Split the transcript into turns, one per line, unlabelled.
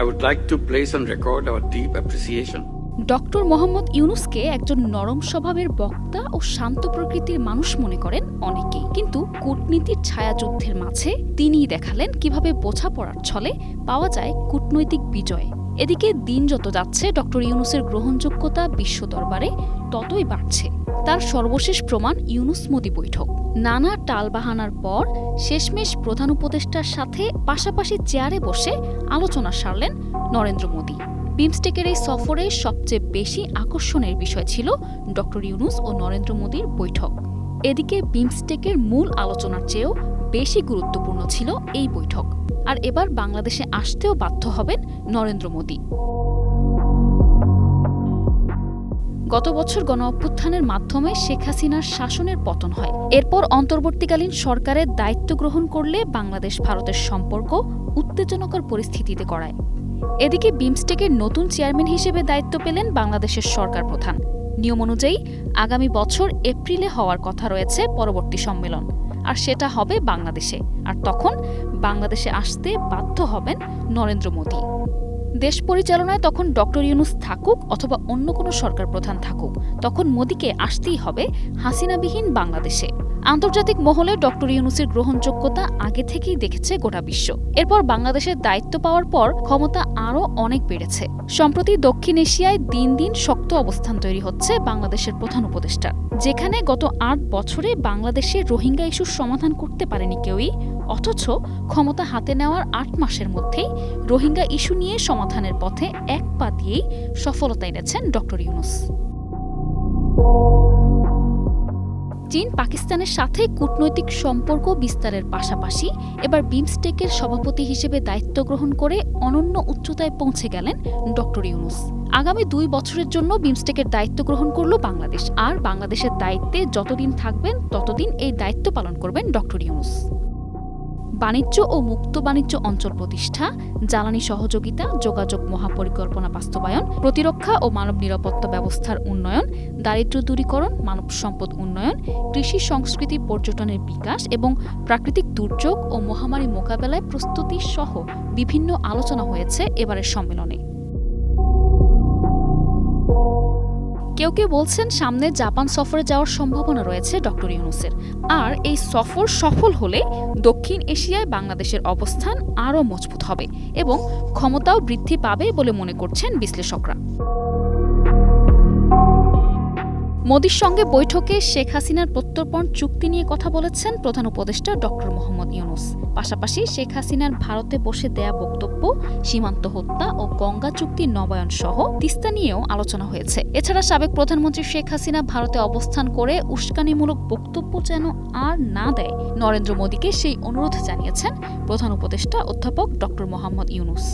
I would like to place on record our deep appreciation.
Doctor Mohammad ইউনুসকে একজন নরম স্বভাবের বক্তা ও শান্ত প্রকৃতির মানুষ মনে করেন অনেকেই। কিন্তু কূটনীতির ছায়াযুদ্ধের মাঝে তিনিই দেখালেন কীভাবে বোঝাপড়ার ছলে পাওয়া যায় কূটনৈতিক বিজয়। এদিকে দিন যত যাচ্ছে, ডক্টর ইউনুসের গ্রহণযোগ্যতা বিশ্ব দরবারে ততই বাড়ছে। তার সর্বশেষ প্রমাণ ইউনুস মোদি বৈঠক। নানা টালবাহানার পর শেষমেশ প্রধান উপদেষ্টার সাথে পাশাপাশি চেয়ারে বসে আলোচনা সারলেন নরেন্দ্র মোদী। বিমস্টেকের এই সফরে সবচেয়ে বেশি আকর্ষণের বিষয় ছিল ডক্টর ইউনুস ও নরেন্দ্র মোদীর বৈঠক। এদিকে বিমস্টেকের মূল আলোচনার চেয়েও বেশি গুরুত্বপূর্ণ ছিল এই বৈঠক। আর এবার বাংলাদেশে আসতেও বাধ্য হবেন নরেন্দ্র মোদী। গত বছর গণ অভ্যুত্থানের মাধ্যমে শেখ হাসিনার শাসনের পতন হয়। এরপর অন্তর্বর্তীকালীন সরকারের দায়িত্ব গ্রহণ করলে বাংলাদেশ ভারতের সম্পর্ক উত্তেজনকর পরিস্থিতিতে গড়ায়। এদিকে বিমস্টেকের নতুন চেয়ারম্যান হিসেবে দায়িত্ব পেলেন বাংলাদেশের সরকার প্রধান। নিয়ম অনুযায়ী আগামী বছর এপ্রিলে হওয়ার কথা রয়েছে পরবর্তী সম্মেলন। আর সেটা হবে বাংলাদেশে। আর তখন বাংলাদেশে আসতে বাধ্য হবেন নরেন্দ্র মোদী। দেশ পরিচালনায় তখন ডক্টর ইউনুস থাকুক অথবা অন্য কোনো সরকার প্রধান থাকুক, তখন মোদীকে আসতেই হবে হাসিনাবিহীন বাংলাদেশে। আন্তর্জাতিক মহলে ডক্টর ইউনুসের গ্রহণযোগ্যতা আগে থেকেই দেখেছে গোটা বিশ্ব। এরপর বাংলাদেশের দায়িত্ব পাওয়ার পর ক্ষমতা আরও অনেক বেড়েছে। সম্প্রতি দক্ষিণ এশিয়ায় দিন দিন শক্ত অবস্থান তৈরি হচ্ছে বাংলাদেশের প্রধান উপদেষ্টা। যেখানে গত আট বছরে বাংলাদেশে রোহিঙ্গা ইস্যুর সমাধান করতে পারেনি কেউই, অথচ ক্ষমতা হাতে নেওয়ার আট মাসের মধ্যেই রোহিঙ্গা ইস্যু নিয়ে সমাধানের পথে এক পা দিয়েই সফলতা এনেছেন ডক্টর ইউনুস। চীন পাকিস্তানের সাথে কূটনৈতিক সম্পর্ক বিস্তারের পাশাপাশি এবার বিমস্টেকের সভাপতি হিসেবে দায়িত্ব গ্রহণ করে অনন্য উচ্চতায় পৌঁছে গেলেন ডক্টর ইউনুস। আগামী দুই বছরের জন্য বিমস্টেকের দায়িত্ব গ্রহণ করল বাংলাদেশ। আর বাংলাদেশের দায়িত্বে যতদিন থাকবেন, ততদিন এই দায়িত্ব পালন করবেন ডক্টর ইউনুস। বাণিজ্য ও মুক্ত বাণিজ্য অঞ্চল প্রতিষ্ঠা, জ্বালানি সহযোগিতা, যোগাযোগ মহাপরিকল্পনা বাস্তবায়ন, প্রতিরক্ষা ও মানব নিরাপত্তা ব্যবস্থার উন্নয়ন দারিদ্র দূরীকরণ, মানব সম্পদ উন্নয়ন, কৃষি সংস্কৃতি পর্যটনের বিকাশ এবং প্রাকৃতিক দুর্যোগ ও মহামারী মোকাবেলায় প্রস্তুতি সহ বিভিন্ন আলোচনা হয়েছে এবারের সম্মেলনে। কেউ কেউ বলছেন সামনে জাপান সফরে যাওয়ার সম্ভাবনা রয়েছে ডক্টর ইউনুসের। আর এই সফর সফল হলে দক্ষিণ এশিয়ায় বাংলাদেশের অবস্থান আরও মজবুত হবে এবং ক্ষমতাও বৃদ্ধি পাবে বলে মনে করছেন বিশ্লেষকরা। মোদির সঙ্গে বৈঠকে শেখ হাসিনার প্রত্যর্পণ চুক্তি নিয়ে কথা বলেছেন প্রধান উপদেষ্টা ডক্টর মোহাম্মদ ইউনুস। পাশাপাশি শেখ হাসিনার ভারতে বসে দেয়া বক্তব্য, সীমান্ত হত্যা ও গঙ্গা চুক্তি নবায়ন সহ তিস্তা নিয়েও আলোচনা হয়েছে। এছাড়া সাবেক প্রধানমন্ত্রী শেখ হাসিনা ভারতে অবস্থান করে উস্কানিমূলক বক্তব্য যেন আর না দেয়, নরেন্দ্র মোদীকে সেই অনুরোধ জানিয়েছেন প্রধান উপদেষ্টা অধ্যাপক ডক্টর মোহাম্মদ ইউনুস।